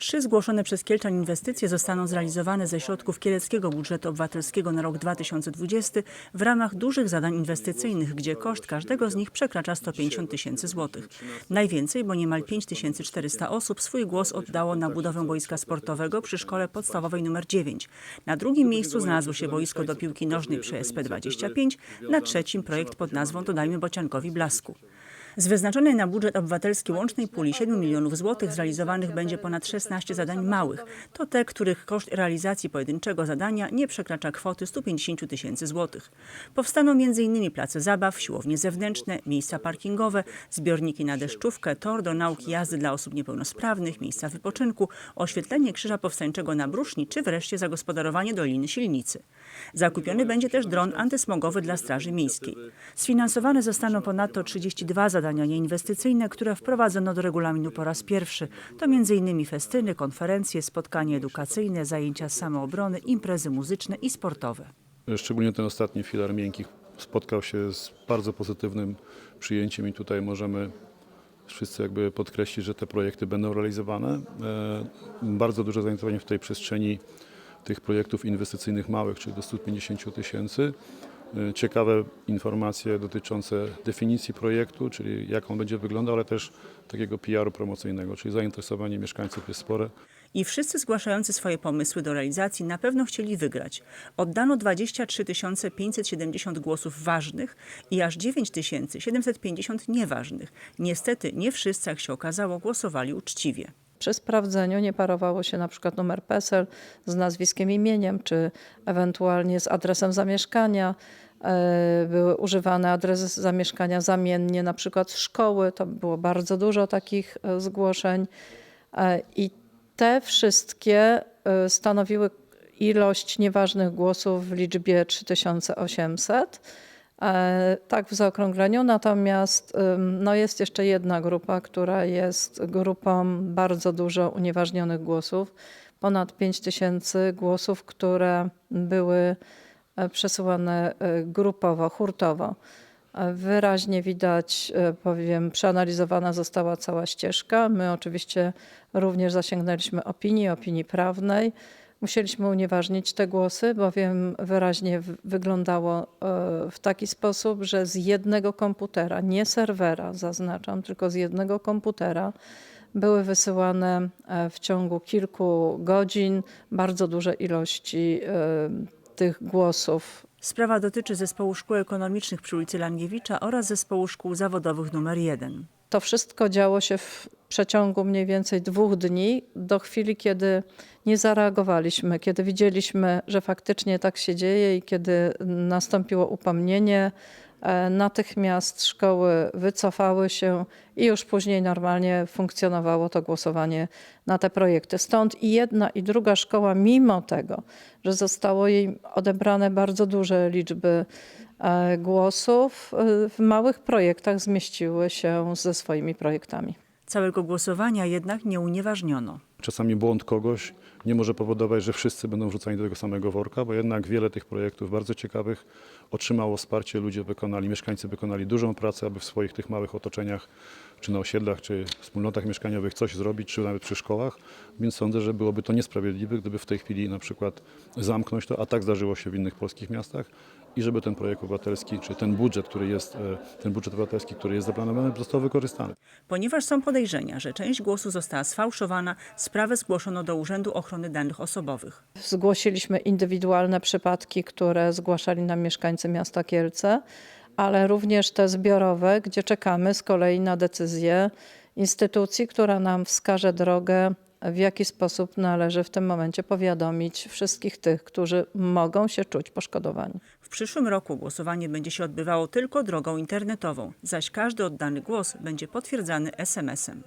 Trzy zgłoszone przez Kielczan inwestycje zostaną zrealizowane ze środków kieleckiego budżetu obywatelskiego na rok 2020 w ramach dużych zadań inwestycyjnych, gdzie koszt każdego z nich przekracza 150 tysięcy złotych. Najwięcej, bo niemal 5400 osób swój głos oddało na budowę boiska sportowego przy szkole podstawowej nr 9. Na drugim miejscu znalazło się boisko do piłki nożnej przy SP25, na trzecim projekt pod nazwą Dodajmy Bociankowi Blasku. Z wyznaczonej na budżet obywatelski łącznej puli 7 milionów złotych zrealizowanych będzie ponad 16 zadań małych. To te, których koszt realizacji pojedynczego zadania nie przekracza kwoty 150 tysięcy złotych. Powstaną m.in. place zabaw, siłownie zewnętrzne, miejsca parkingowe, zbiorniki na deszczówkę, tor do nauki jazdy dla osób niepełnosprawnych, miejsca wypoczynku, oświetlenie krzyża powstańczego na Bruszni czy wreszcie zagospodarowanie Doliny Silnicy. Zakupiony będzie też dron antysmogowy dla Straży Miejskiej. Sfinansowane zostaną ponadto 32 zadania nieinwestycyjne, które wprowadzono do regulaminu po raz pierwszy. To m.in. festyny, konferencje, spotkania edukacyjne, zajęcia samoobrony, imprezy muzyczne i sportowe. Szczególnie ten ostatni filar miękkich spotkał się z bardzo pozytywnym przyjęciem i tutaj możemy wszyscy jakby podkreślić, że te projekty będą realizowane. E, Bardzo duże zainteresowanie w tej przestrzeni tych projektów inwestycyjnych małych, czyli do 150 tysięcy. E, Ciekawe informacje dotyczące definicji projektu, czyli jak on będzie wyglądał, ale też takiego PR-u promocyjnego, czyli zainteresowanie mieszkańców jest spore. I wszyscy zgłaszający swoje pomysły do realizacji na pewno chcieli wygrać. Oddano 23 570 głosów ważnych i aż 9 750 nieważnych. Niestety nie wszyscy, jak się okazało, głosowali uczciwie. Przy sprawdzeniu nie parowało się na przykład numer PESEL z nazwiskiem, imieniem, czy ewentualnie z adresem zamieszkania. E, Były używane adresy zamieszkania zamiennie, na przykład szkoły. To było bardzo dużo takich e, zgłoszeń. E, I te wszystkie stanowiły ilość nieważnych głosów w liczbie 3800. E, Tak w zaokrągleniu, natomiast no jest jeszcze jedna grupa, która jest grupą bardzo dużo unieważnionych głosów. Ponad 5 tysięcy głosów, które były e, przesyłane e, grupowo, hurtowo. Wyraźnie widać, powiem, przeanalizowana została cała ścieżka. My oczywiście również zasięgnęliśmy opinii, opinii prawnej. Musieliśmy unieważnić te głosy, bowiem wyraźnie wyglądało e, w taki sposób, że z jednego komputera, nie serwera, zaznaczam, tylko z jednego komputera, były wysyłane e, w ciągu kilku godzin bardzo duże ilości e, tych głosów Sprawa dotyczy Zespołu Szkół Ekonomicznych przy ulicy Langiewicza oraz Zespołu Szkół Zawodowych nr 1. To wszystko działo się w przeciągu mniej więcej dwóch dni, do chwili, kiedy nie zareagowaliśmy, kiedy widzieliśmy, że faktycznie tak się dzieje i kiedy nastąpiło upomnienie. e, Natychmiast szkoły wycofały się i już później normalnie funkcjonowało to głosowanie na te projekty. Stąd i jedna, i druga szkoła, mimo tego, że zostało jej odebrane bardzo duże liczby głosów, e, w małych projektach zmieściły się ze swoimi projektami. Całego głosowania jednak nie unieważniono. Czasami błąd kogoś nie może powodować, że wszyscy będą wrzucani do tego samego worka, bo jednak wiele tych projektów bardzo ciekawych otrzymało wsparcie, ludzie wykonali, mieszkańcy wykonali dużą pracę, aby w swoich tych małych otoczeniach, czy na osiedlach, czy wspólnotach mieszkaniowych coś zrobić, czy nawet przy szkołach, więc sądzę, że byłoby to niesprawiedliwe, gdyby w tej chwili na przykład zamknąć to, a tak zdarzyło się w innych polskich miastach i żeby ten projekt obywatelski, czy ten budżet, który jest, e, ten budżet obywatelski, który jest zaplanowany, został wykorzystany. Ponieważ są podejrzenia, że część głosu została sfałszowana, sprawę zgłoszono do Urzędu Ochrony Danych Osobowych. Zgłosiliśmy indywidualne przypadki, które zgłaszali nam mieszkańcy miasta Kielce, ale również te zbiorowe, gdzie czekamy z kolei na decyzję instytucji, która nam wskaże drogę, w jaki sposób należy w tym momencie powiadomić wszystkich tych, którzy mogą się czuć poszkodowani. W przyszłym roku głosowanie będzie się odbywało tylko drogą internetową, zaś każdy oddany głos będzie potwierdzany SMS-em.